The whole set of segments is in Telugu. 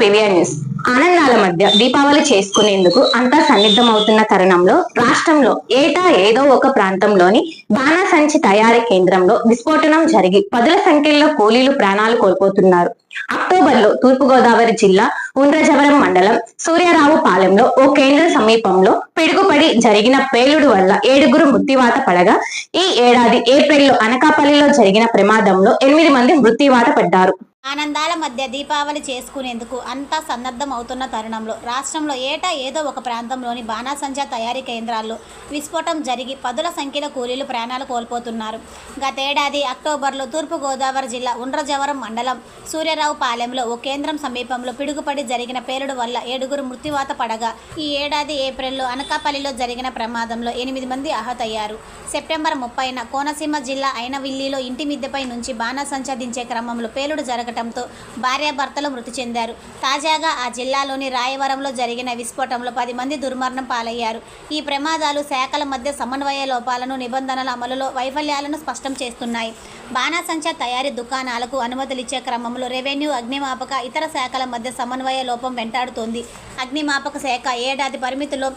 పివిఆర్ న్యూస్ ఆనందాల మధ్య దీపావళి చేసుకునేందుకు అంతా సన్నిద్ధమవుతున్న తరుణంలో రాష్ట్రంలో ఏటా ఏదో ఒక ప్రాంతంలోని బాణాసంచి తయారీ కేంద్రంలో విస్ఫోటనం జరిగి పదుల సంఖ్యలో కూలీలు ప్రాణాలు కోల్పోతున్నారు. అక్టోబర్లో తూర్పుగోదావరి జిల్లా ఉండ్రజవరం మండలం సూర్యారావు పాలెంలో ఓ కేంద్ర సమీపంలో పిడుగుపడి జరిగిన పేలుడు వల్ల ఏడుగురు మృత్యువాత పడగా ఈ ఏడాది ఏప్రిల్లో అనకాపల్లిలో జరిగిన ప్రమాదంలో ఎనిమిది మంది మృత్యువాత పడ్డారు. ఆనందాల మధ్య దీపావళి చేసుకునేందుకు అంతా సన్నద్ధం అవుతున్న తరుణంలో రాష్ట్రంలో ఏటా ఏదో ఒక ప్రాంతంలోని బాణాసంచా తయారీ కేంద్రాల్లో విస్ఫోటం జరిగి పదుల సంఖ్యలో కూలీలు ప్రాణాలు కోల్పోతున్నారు. గతేడాది అక్టోబర్లో తూర్పుగోదావరి జిల్లా ఉండ్రజవరం మండలం సూర్యరావు పాలెంలో ఓ కేంద్రం సమీపంలో పిడుగుపడి జరిగిన పేలుడు వల్ల ఏడుగురు మృత్యువాత పడగా ఈ ఏడాది ఏప్రిల్లో అనకాపల్లిలో జరిగిన ప్రమాదంలో ఎనిమిది మంది అహతయ్యారు సెప్టెంబర్ ముప్పైన కోనసీమ జిల్లా అయినవిల్లిలో ఇంటి మిద్దెపై నుంచి బాణాసంచా దించే క్రమంలో పేలుడు జరగటంతో భార్యాభర్తలు మృతి చెందారు. తాజాగా ఆ జిల్లాలోని రాయవరంలో జరిగిన విస్ఫోటంలో పది మంది దుర్మరణం పాలయ్యారు. ఈ ప్రమాదాలు శాఖల మధ్య సమన్వయ లోపాలను నిబంధనల అమలులో వైఫల్యాలను స్పష్టం చేస్తున్నాయి. బాణాసంచా తయారీ దుకాణాలకు అనుమతులిచ్చే క్రమంలో రెవెన్యూ అగ్నిమాపక ఇతర శాఖల మధ్య సమన్వయ లోపం వెంటాడుతోంది. అగ్నిమాపక శాఖ ఏడాది పరిమితిలో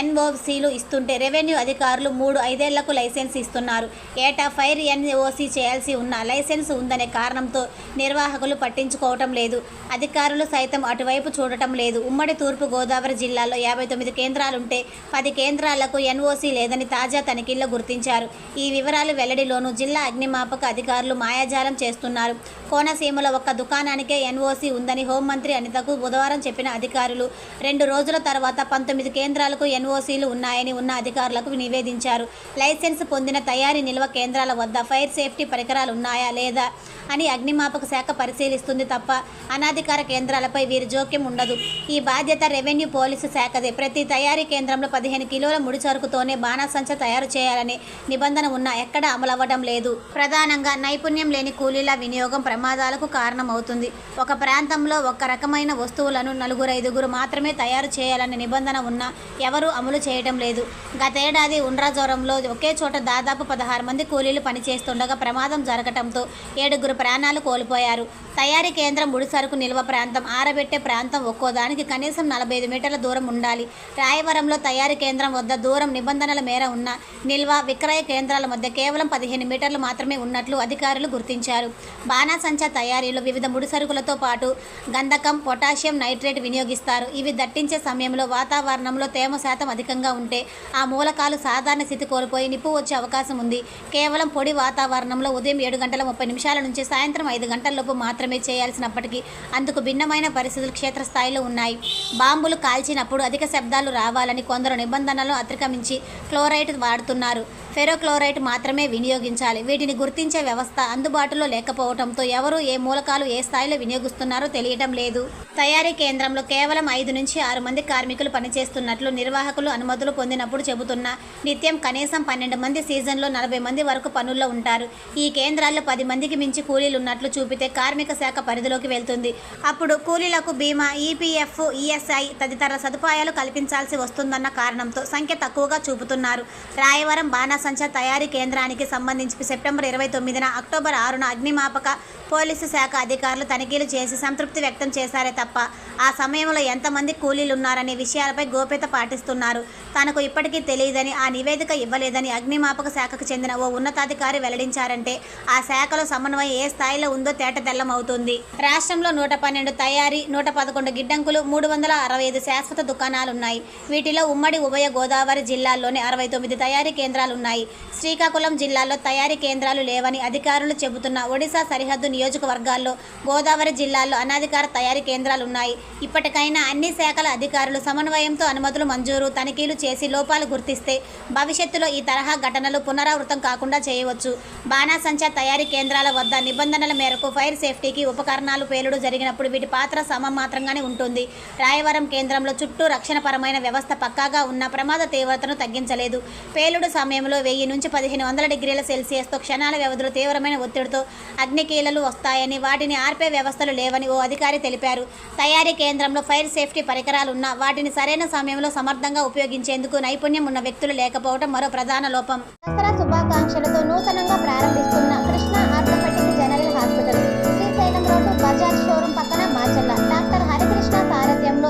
ఎన్ఓసీలు ఇస్తుంటే రెవెన్యూ అధికారులు మూడు ఐదేళ్ళకు లైసెన్స్ ఇస్తున్నారు. ఏటా ఫైర్ ఎన్ఓసీ చేయాల్సి ఉన్న లైసెన్స్ ఉందనే కారణంతో నిర్వాహకులు పట్టించుకోవటం లేదు. అధికారులు సైతం అటువైపు చూడటం లేదు. ఉమ్మడి తూర్పు గోదావరి జిల్లాలో యాభై తొమ్మిది కేంద్రాలుంటే పది కేంద్రాలకు ఎన్ఓసీ లేదని తాజా తనిఖీల్లో గుర్తించారు. ఈ వివరాలు వెల్లడిలోనూ జిల్లా అగ్నిమాపక అధికారులు మాయాజాలం చేస్తున్నారు. కోనసీమలో ఒక్క దుకాణానికే ఎన్ఓసీ ఉందని హోంమంత్రి అనితకు బుధవారం చెప్పిన అధికారులు రెండు రోజుల తర్వాత పంతొమ్మిది కేంద్రాలకు ఎన్ఓసీలు ఉన్నాయని ఉన్న అధికారులకు నివేదించారు. లైసెన్స్ పొందిన తయారీ నిల్వ కేంద్రాల వద్ద ఫైర్ సేఫ్టీ పరికరాలు ఉన్నాయా లేదా అని అగ్నిమాపక శాఖ పరిశీలిస్తుంది తప్ప అనాధికార కేంద్రాలపై వీరి జోక్యం ఉండదు. ఈ బాధ్యత రెవెన్యూ పోలీసు శాఖదే. ప్రతి తయారీ కేంద్రంలో పదిహేను కిలోల ముడి సరుకుతోనే బాణాసంచ తయారు చేయాలనే నిబంధన ఉన్నా ఎక్కడ అమలవ్వడం లేదు. ప్రధానంగా నైపుణ్యం లేని కూలీల వినియోగం ప్రమాదాలకు కారణమవుతుంది. ఒక ప్రాంతంలో ఒక రకమైన వస్తువులను నలుగురు ఐదుగురు మాత్రమే తయారు చేయాలనే నిబంధన ఉన్నా ఎవరూ అమలు చేయడం లేదు. గతేడాది ఉండ్రాజోరంలో ఒకే చోట దాదాపు పదహారు మంది కూలీలు పనిచేస్తుండగా ప్రమాదం జరగటంతో ఏడుగురు ప్రాణాలు కోల్పోయారు. తయారీ కేంద్రం ముడి సరుకు నిల్వ ప్రాంతం ఆరబెట్టే ప్రాంతం ఒక్కోదానికి కనీసం నలభై ఐదు మీటర్ల దూరం ఉండాలి. రాయవరంలో తయారీ కేంద్రం వద్ద దూరం నిబంధనల మేర ఉన్న నిల్వ విక్రయ కేంద్రాల మధ్య కేవలం పదిహేను మీటర్లు మాత్రమే ఉన్నట్లు అధికారులు గుర్తించారు. బాణాసంచా తయారీలో వివిధ ముడి సరుకులతో పాటు గంధకం పొటాషియం నైట్రేట్ వినియోగిస్తారు. ఇవి దట్టించే సమయంలో వాతావరణంలో తేమ శాతం అధికంగా ఉంటే ఆ మూలకాలు సాధారణ స్థితి కోల్పోయి నిప్పు వచ్చే అవకాశం ఉంది. కేవలం పొడి వాతావరణంలో ఉదయం ఏడు గంటల ముప్పై నిమిషాల నుంచి సాయంత్రం ఐదు గంటలలోపు మాత్రమే చేయాల్సినప్పటికీ అందుకు భిన్నమైన పరిస్థితులు క్షేత్రస్థాయిలో ఉన్నాయి. బాంబులు కాల్చినప్పుడు అధిక శబ్దాలు రావాలని కొందరు నిబంధనలను అతిక్రమించి క్లోరైట్ వాడుతున్నారు. ఫెరోక్లోరైట్ మాత్రమే వినియోగించాలి. వీటిని గుర్తించే వ్యవస్థ అందుబాటులో లేకపోవడంతో ఎవరు ఏ మూలకాలు ఏ స్థాయిలో వినియోగిస్తున్నారో తెలియటం లేదు. తయారీ కేంద్రంలో కేవలం ఐదు నుంచి ఆరు మంది కార్మికులు పనిచేస్తున్నట్లు నిర్వాహకులు అనుమతులు పొందినప్పుడు చెబుతున్నా నిత్యం కనీసం పన్నెండు మంది సీజన్లో నలభై మంది వరకు పనుల్లో ఉంటారు. ఈ కేంద్రాల్లో పది మందికి మించి కూలీలు ఉన్నట్లు చూపితే కార్మిక శాఖ పరిధిలోకి వెళ్తుంది. అప్పుడు కూలీలకు బీమా ఈపీఎఫ్ ఈఎస్ఐ తదితర సదుపాయాలు కల్పించాల్సి వస్తుందన్న కారణంతో సంఖ్య తక్కువగా చూపుతున్నారు. రాయవరం బాణాసంచ తయారీ కేంద్రానికి సంబంధించి సెప్టెంబర్ ఇరవై తొమ్మిదిన అక్టోబర్ ఆరున అగ్నిమాపక పోలీసు శాఖ అధికారులు తనిఖీలు చేసి సంతృప్తి వ్యక్తం చేశారే తప్ప ఆ సమయంలో ఎంతమంది కూలీలు ఉన్నారనే విషయాలపై గోప్యత పాటిస్తున్నారు. తనకు ఇప్పటికీ తెలియదని ఆ నివేదిక ఇవ్వలేదని అగ్నిమాపక శాఖకు చెందిన ఓ ఉన్నతాధికారి వెల్లడించారంటే ఆ శాఖలో సమన్వయం ఏ ఏ స్థాయిలో ఉందో తేటతెల్లమవుతుంది రాష్ట్రంలో నూట పన్నెండు తయారీ నూట పదకొండు గిడ్డంకులు మూడు వందల అరవై ఐదు శాశ్వత దుకాణాలున్నాయి. వీటిలో ఉమ్మడి ఉభయ గోదావరి జిల్లాల్లోనే అరవై తొమ్మిది తయారీ కేంద్రాలున్నాయి. శ్రీకాకుళం జిల్లాలో తయారీ కేంద్రాలు లేవని అధికారులు చెబుతున్న ఒడిశా సరిహద్దు నియోజకవర్గాల్లో గోదావరి జిల్లాలో అనాధికార తయారీ కేంద్రాలు ఉన్నాయి ఇప్పటికైనా అన్ని శాఖల అధికారులు సమన్వయంతో అనుమతులు మంజూరు తనిఖీలు చేసి లోపాలు గుర్తిస్తే భవిష్యత్తులో ఈ తరహా ఘటనలు పునరావృతం కాకుండా చేయవచ్చు. బాణాసంచా తయారీ కేంద్రాల వద్ద నిబంధనల మేరకు ఫైర్ సేఫ్టీకి ఉపకరణాలు పేలుడు జరిగినప్పుడు వీటి పాత్ర సమమాత్రంగానే ఉంటుంది. రాయవరం కేంద్రంలో చుట్టూ రక్షణపరమైన వ్యవస్థ పక్కాగా ఉన్న ప్రమాద తీవ్రతను తగ్గించలేదు. పేలుడు సమయంలో వెయ్యి నుంచి పదిహేను వందల డిగ్రీల సెల్సియస్తో క్షణాల వ్యవధిలో తీవ్రమైన ఒత్తిడితో అగ్నికీలలు వస్తాయని వాటిని ఆర్పే వ్యవస్థలు లేవని ఓ అధికారి తెలిపారు. తయారీ కేంద్రంలో ఫైర్ సేఫ్టీ పరికరాలు ఉన్నా వాటిని సరైన సమయంలో సమర్థంగా ఉపయోగించేందుకు నైపుణ్యం ఉన్న వ్యక్తులు లేకపోవడం మరో ప్రధాన లోపం. దసరా శుభాకాంక్షలతో నూతనంగా ప్రారంభిస్తున్న కృష్ణ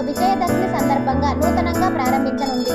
విజయదశమి సందర్భంగా నూతనంగా ప్రారంభించనుంది.